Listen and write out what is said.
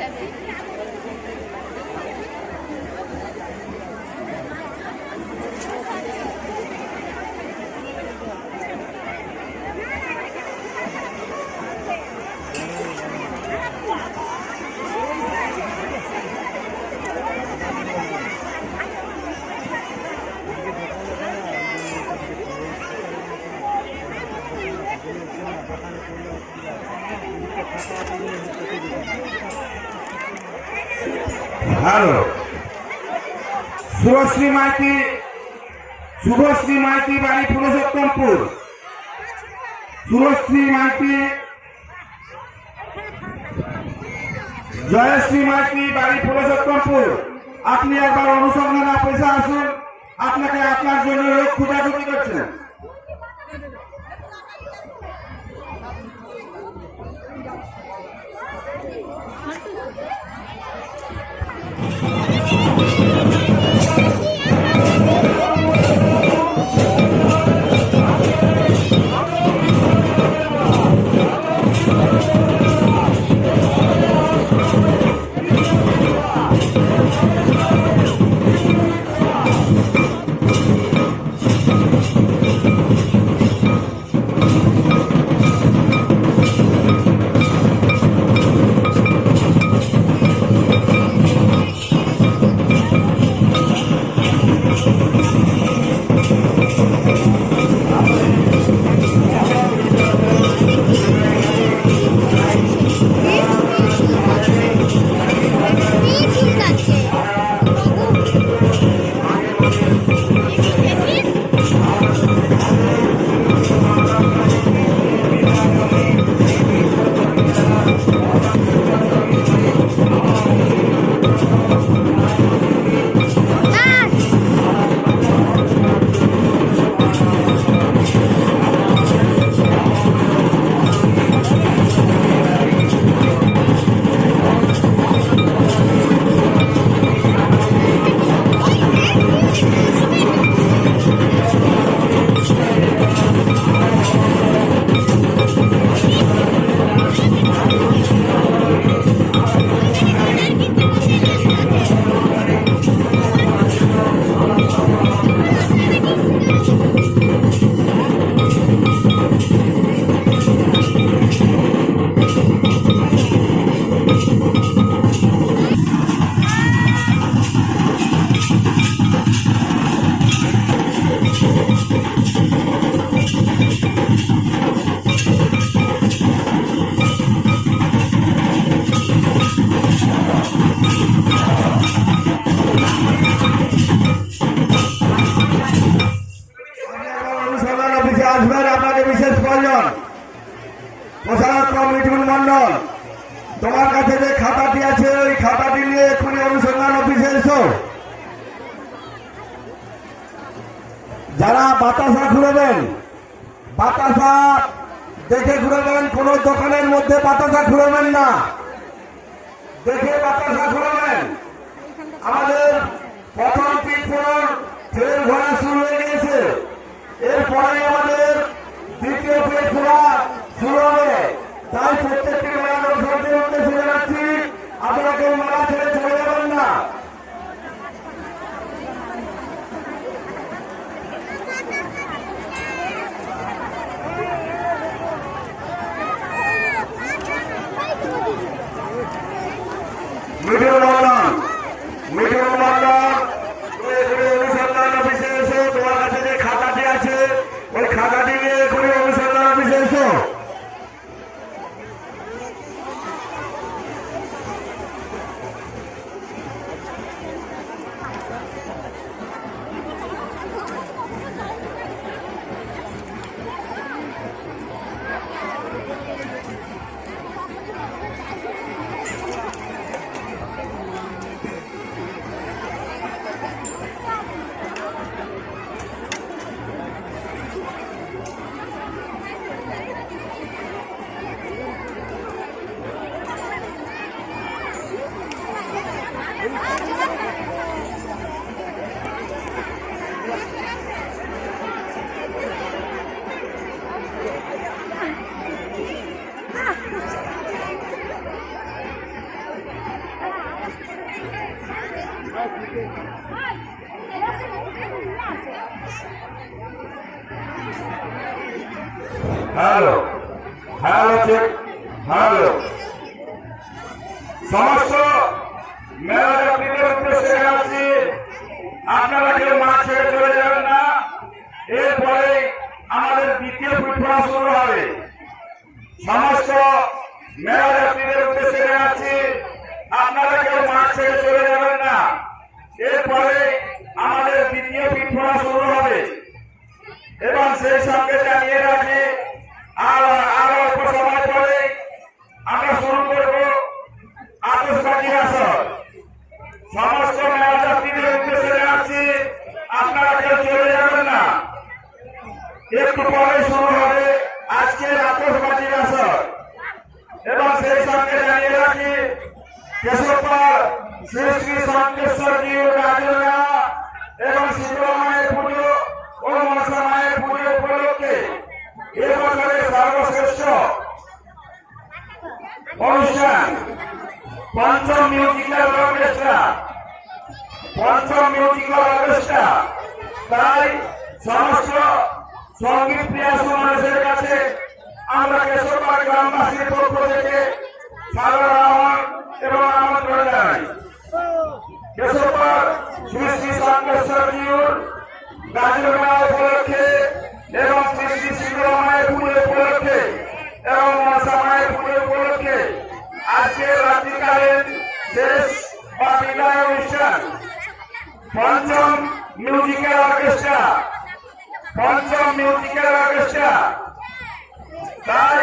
যাবে শুভশ্রী মাইতি শুভশ্রী মাইতি বাড়ি পুরুষোত্তমপুর। শুভশ্রী মাইতি, জয়শ্রী মাইতি বাড়ি পুরুষোত্তমপুর। আপনি একবার অনুসন্ধান পেশা আসুন, আপনাকে আপনার জন্য লোক খুঁজাখুঁজি করছেন আপনাকে বিশেষ প্রয়োজন। প্রসারক মিঠুন মন্ডল, তোমার কাছে যে খাতাটি আছে, ওই খাতাটি নিয়ে এক্ষুনি অনুসন্ধান অফিসে এসো। যারা বাতাসা ঘুরবেন বাতাসা দেখে ঘুরবেন কোন দোকানের মধ্যে বাতাসা ঘুরবেন না। দেখে বাতাসা ঘুরবেন আমাদের প্রথম তিন ফ্লোর ট্রেন ঘোরা শুরু হয়ে গিয়েছে। এরপরে আমাদের দ্বিতীয় তাই প্রত্যেকটি দর্শকদের উদ্দেশ্যে জানাচ্ছি আপনারা কেউ মেলা হ্যালো হ্যালো চেক হ্যালো। সমস্ত মেলা যাত্রীদের উদ্দেশ্যে জানাচ্ছি আপনারা কেউ মাছ ছেড়ে চলে যাবেন না এরপরে আমাদের দ্বিতীয় ফুটবল শুরু হবে সমস্ত মেলা যাত্রীদের উদ্দেশ্যে জানাচ্ছি আপনারা কেউ মাঠ ছেড়ে চলে যাবেন না এরপরে আমাদের দ্বিতীয় পিঠা শুরু হবে এবং সেই সঙ্গে জানিয়ে রাখি আর আর অল্প সময় পরে আমরা শুরু করব আতসবাজি আসর সমস্ত মেলা যাত্রীদের উদ্দেশ্যে জানাচ্ছি আপনারা কেউ চলে যাবেন না একটু পরে শুরু হবে আজকের আতসবাজির আসর এবং সেই সঙ্গে জানিয়ে রাখি কেশবপাল শ্রী শ্রী রাজনা এবং শীতলা মায়ের পুজো ও মনসা মায়ের পুজো উপলক্ষে এবছরের সর্বশ্রেষ্ঠ অনুষ্ঠান Pancham musical orchestra Pancham musical তাই সমস্ত সংগীত প্রিয়াস মানুষের কাছে আমরা কেশবপাল গ্রামবাসীর পক্ষ থেকে সাগর আহ্বান এবং আমন্ত্রণ জানাই কেশবপাল, শ্রী শ্রী শঙ্কেশ্বর জিউর গাজর মেলা উপলক্ষে এবং শ্রী শ্রী মায়ের পুজো উপলক্ষে এবং মায়ের পুজো উপলক্ষে আজকে রাত্রিকালীন শেষ বা বিদায় অনুষ্ঠান। Pancham musical orchestra. Pancham musical orchestra. তাই